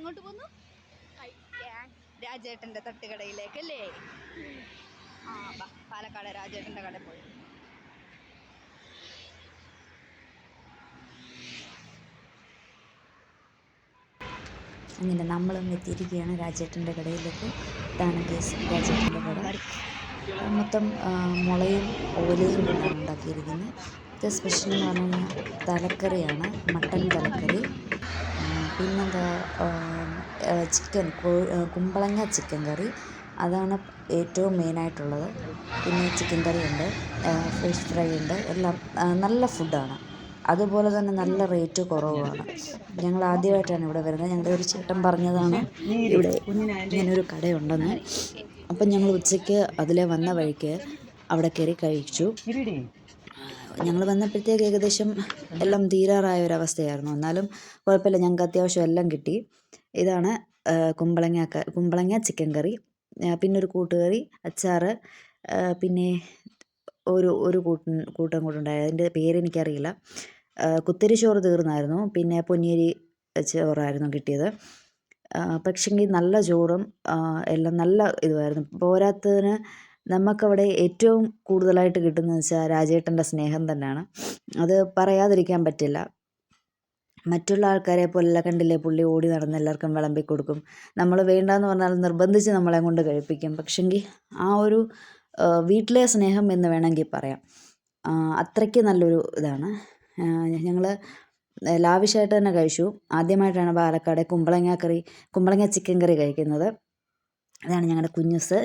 എങ്ങോട്ട് പോന്നു? രാജേട്ടന്റെ തട്ടുകടയിലേക്ക് അല്ലേ ആ ബാ പാലക്കാട് രാജേട്ടന്റെ കട പോയി. അങ്ങനെ നമ്മളും എത്തിയിരിക്കുകയാണ് രാജേട്ടന്റെ കടയിലേക്ക്. ഇതാണ് കേസ് രാജേട്ടന്റെ കട. മൊത്തം മുളയും ഓലയും കൊണ്ടാണ് ഉണ്ടാക്കിയിരിക്കുന്നത്. ഇത് സ്പെഷ്യൽ എന്ന് പറഞ്ഞു കഴിഞ്ഞാൽ തലക്കറിയാണ് മട്ടൻ തലക്കറി. പിന്നെന്താ ചിക്കൻ കുമ്പളങ്ങ ചിക്കൻ കറി. അതാണ് ഏറ്റവും മെയിനായിട്ടുള്ളത്. പിന്നെ ചിക്കൻ കറി ഉണ്ട് ഫിഷ് ഫ്രൈ ഉണ്ട് എല്ലാം നല്ല ഫുഡാണ് അതുപോലെ തന്നെ നല്ല റേറ്റ് കുറവുമാണ് ഞങ്ങൾ ആദ്യമായിട്ടാണ് ഇവിടെ വരുന്നത്. ഞങ്ങളുടെ ഒരു ചേട്ടൻ പറഞ്ഞതാണ് ഇവിടെ ഇങ്ങനൊരു കടയുണ്ടെന്ന്. അപ്പം ഞങ്ങൾ ഉച്ചയ്ക്ക് അതിലെ വന്ന വഴിക്ക് അവിടെ കയറി കഴിച്ചു. ഞങ്ങൾ വന്നപ്പോഴത്തേക്ക് ഏകദേശം എല്ലാം തീരാറായ ഒരവസ്ഥയായിരുന്നു. എന്നാലും കുഴപ്പമില്ല ഞങ്ങൾക്ക് അത്യാവശ്യം എല്ലാം കിട്ടി. ഇതാണ് കുമ്പളങ്ങ കുമ്പളങ്ങ ചിക്കൻ കറി പിന്നെ ഒരു കൂട്ടുകറി അച്ചാറ് പിന്നെ ഒരു ഒരു കൂട്ടൻ കൂട്ടം കൂടെ ഉണ്ടായി. അതിന്റെ പേരെനിക്കറിയില്ല കുത്തരി ചോറ് തീർന്നായിരുന്നു. പിന്നെ പൊന്നിയരി ചോറായിരുന്നു കിട്ടിയത്. പക്ഷെങ്കിൽ നല്ല ചോറും എല്ലാം നല്ല ഇതുമായിരുന്നു. പോരാത്തതിന് നമുക്കവിടെ ഏറ്റവും കൂടുതലായിട്ട് കിട്ടുന്നത് വെച്ചാൽ രാജേട്ടന്റെ സ്നേഹം തന്നെയാണ്. അത് പറയാതിരിക്കാൻ പറ്റില്ല. മറ്റുള്ള ആൾക്കാരെ പോലെ കണ്ടില്ലേ പുള്ളി ഓടി നടന്ന് എല്ലാവർക്കും വിളമ്പി കൊടുക്കും. നമ്മൾ വേണ്ടാന്ന് പറഞ്ഞാൽ നിർബന്ധിച്ച് നമ്മളെ കൊണ്ട് കഴിപ്പിക്കും. പക്ഷെങ്കിൽ ആ ഒരു വീട്ടിലെ സ്നേഹം എന്ന് വേണമെങ്കിൽ പറയാം. അത്രയ്ക്ക് നല്ലൊരു ഇതാണ്. ഞങ്ങൾ ലാവിഷായിട്ട് തന്നെ കഴിച്ചു. ആദ്യമായിട്ടാണ് പാലക്കാട് കുമ്പളങ്ങ കറി കുമ്പളങ്ങ ചിക്കൻ കറി കഴിക്കുന്നത്. അതാണ് ഞങ്ങളുടെ കുഞ്ഞുസ്.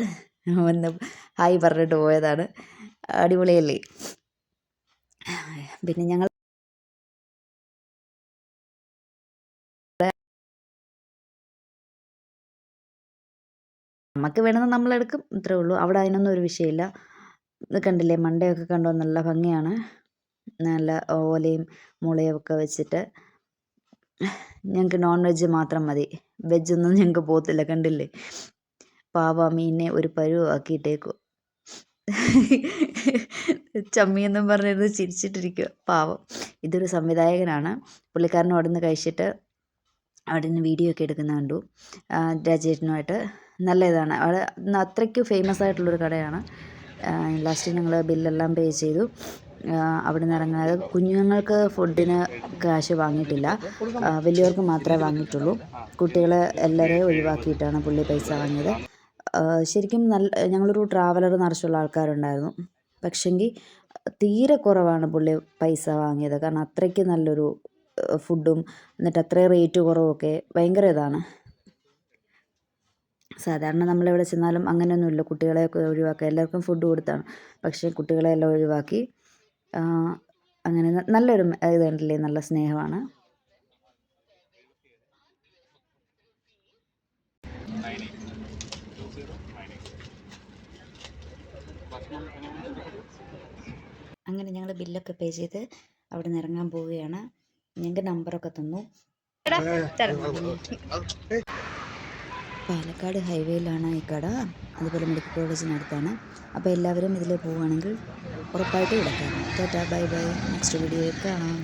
വന്ന് ഹായ് പറഞ്ഞിട്ട് പോയതാണ്. അടിപൊളിയല്ലേ? പിന്നെ ഞങ്ങൾ നമുക്ക് വേണമെന്ന് നമ്മളെടുക്കും ഇത്രേ ഉള്ളൂ. അവിടെ അതിനൊന്നും ഒരു വിഷയമില്ല. ഇത് കണ്ടില്ലേ? മണ്ടയൊക്കെ കണ്ടോ? നല്ല ഭംഗിയാണ്. നല്ല ഓലയും മുളയും ഒക്കെ വെച്ചിട്ട് ഞങ്ങൾക്ക് നോൺ വെജ് മാത്രം മതി. വെജ് ഒന്നും ഞങ്ങൾക്ക് പോകത്തില്ല കണ്ടില്ലേ? പാവ മീനിനെ ഒരു പരുവാക്കിയിട്ടേക്കും ചമ്മിയെന്നും പറഞ്ഞിരുന്ന് ചിരിച്ചിട്ടിരിക്കുക പാവം. ഇതൊരു സംവിധായകനാണ്. പുള്ളിക്കാരൻ നിന്ന് കഴിച്ചിട്ട് അവിടെ നിന്ന് വീഡിയോ ഒക്കെ എടുക്കുന്ന കണ്ടു. രാജേട്ടനുമായിട്ട്. നല്ല ഇതാണ്. അവിടെ അത്രയ്ക്ക് ഫേമസ് ആയിട്ടുള്ളൊരു കടയാണ്. ലാസ്റ്റ് ഞങ്ങൾ ബില്ലെല്ലാം പേ ചെയ്തു. അവിടെ നിന്ന് ഇറങ്ങാതെ കുഞ്ഞുങ്ങൾക്ക് ഫുഡിന് കാശ് വാങ്ങിയിട്ടില്ല. വലിയവർക്ക് മാത്രമേ വാങ്ങിയിട്ടുള്ളൂ. കുട്ടികളെ എല്ലാവരെയും ഒഴിവാക്കിയിട്ടാണ് പുള്ളി പൈസ വാങ്ങിയത്. ശരിക്കും നല്ല ഞങ്ങളൊരു ട്രാവലർ നിറച്ചുള്ള ആൾക്കാരുണ്ടായിരുന്നു. പക്ഷെങ്കിൽ തീരെ കുറവാണ് പുള്ളി പൈസ വാങ്ങിയത്. കാരണം അത്രയ്ക്ക് നല്ലൊരു ഫുഡും എന്നിട്ട് അത്രയും റേറ്റ് കുറവൊക്കെ ഭയങ്കര ഇതാണ്. സാധാരണ നമ്മളെവിടെ ചെന്നാലും അങ്ങനെയൊന്നുമില്ല. കുട്ടികളെയൊക്കെ ഒഴിവാക്കുക. എല്ലാവർക്കും ഫുഡ് കൊടുത്താണ്. പക്ഷേ കുട്ടികളെ എല്ലാം ഒഴിവാക്കി നല്ലൊരു അങ്ങനെ നല്ല നല്ലൊരു അങ്ങനെ ഞങ്ങൾ ബില്ലൊക്കെ പേ ചെയ്ത് അവിടെ നിന്ന് ഇറങ്ങാൻ പോവുകയാണ്. ഞങ്ങൾക്ക് നമ്പറൊക്കെ തന്നു. പാലക്കാട് ഹൈവേയിലാണ് ഈ കട. അതുപോലെ മെഡിക്കൽ കോളേജിനടുത്താണ് അപ്പോൾ എല്ലാവരും ഇതിൽ പോവുകയാണെങ്കിൽ ഉറപ്പായിട്ടും ഇടക്കാം tata tata bye bye. Next വീഡിയോയിൽ കാണാം.